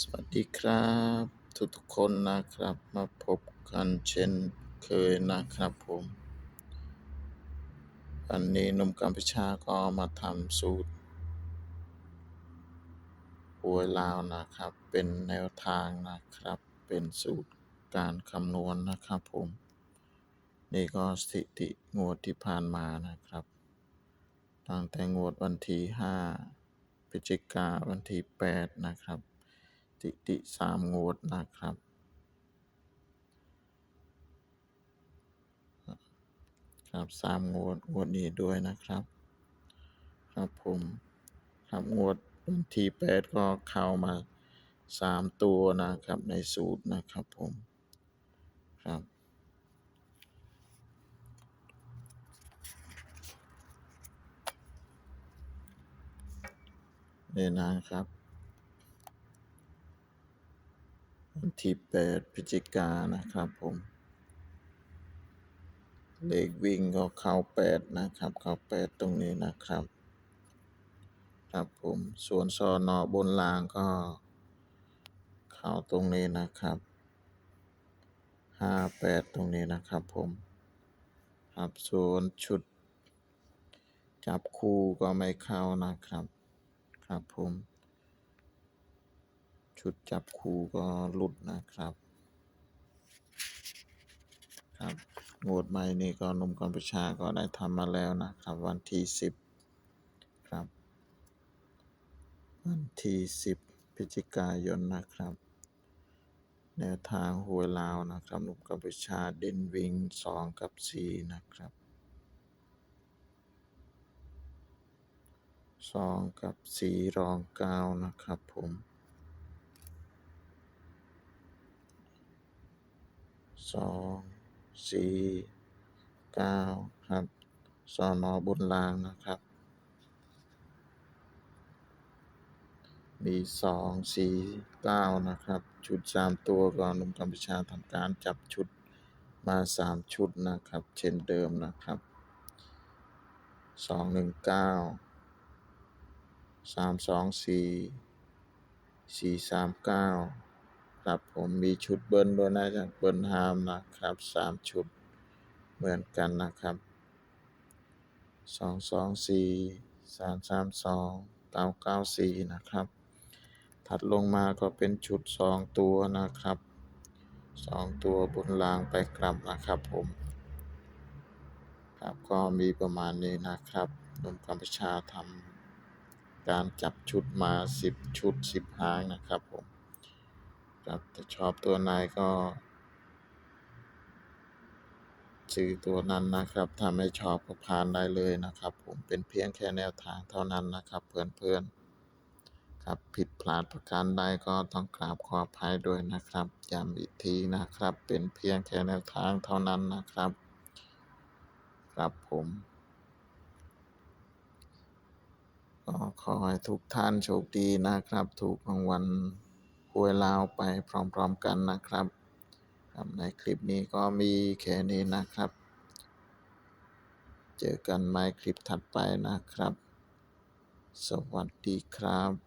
สวัสดีครับ ทุกทุกคนนะครับ มาพบกันเช่นเคยนะครับผมวันนี้นุ่มกัมพูชาก็มาทำสูตรหวลาวนะครับ เป็นแนวทางนะครับ เป็นสูตรการคำนวณนะครับผม นี่ก็สถิติงวดที่ผ่านมานะครับ ตั้งแต่งวดวันที่ 5พฤศจิกาวันที่ 8 นะครับ ถิติสามงวดนะครับ ครับสามงวดงวดนี้ด้วยนะครับ ครับผมครับงวดวันที่แปดก็เข้ามาสามตัวนะครับในสูตรนะครับผมครับนี่นะครับ วันที่แปดพฤศจิกานะครับผม เลขวิ่งก็เข้าแปดนะครับ เข้าแปดตรงนี้นะครับ ครับผม ส่วนซอนอบนล่างก็เข้าตรงนี้นะครับห้าแปดตรงนี้นะครับผมครับส่วนชุด จับคู่ก็ไม่เข้านะครับ ครับผม ชุดจับคู่ก็หลุดนะครับ ครับงวดใหม่นี่ก็นุ่มกัมพูชาก็ได้ทำมาแล้วนะครับ วันที่สิบครับ วันที่สิบพฤศจิกายนนะครับ แนวทางหวยลาวนะครับนุ่มกัมพูชาเด่นวิ่งสองกับสี่นะครับสองกับสี่รองเก้านะครับผม สองสี่เก้าครับสอนอบนล่างนะครับ มีสองสี่เก้านะครับ ชุดสามตัวก็หนุ่มกัมพูชาทำการจับชุดมาสามชุดนะครับ เช่นเดิมนะครับสองหนึ่งเก้าสามสองสี่สี่สามเก้า ครับผมมีชุดเบิ้ลด้วยนะจากเบิ้ลฮามนะครับสามชุดเหมือนกันนะครับสองสองสี่สามสามสองเก้าเก้าสี่นะครับ ถัดลงมาก็เป็นชุดสองตัวนะครับสองตัวบนรางไปกลับนะครับผมครับก็มีประมาณนี้นะครับหนุ่มกัมพูชาทำการจับชุดมาสิบชุดสิบหางนะครับผม ครับถ้าชอบตัวไหนก็ซื้อตัวนั้นนะครับถ้าไม่ชอบก็ผ่านได้เลยนะครับ ผมเป็นเพียงแค่แนวทางเท่านั้นนะครับ เพื่อนๆครับผิดพลาดประการใดก็ต้องกราบขออภัยด้วยนะครับย้ำอีกทีนะครับ เป็นเพียงแค่แนวทางเท่านั้นนะครับ ครับผมก็ขอให้ทุกท่านโชคดีนะครับ ถูกรางวัล หวยลาวไปพร้อมๆกันนะครับครับในคลิปนี้ก็มีแค่นี้นะครับ เจอกันใหม่คลิปถัดไปนะครับ สวัสดีครับ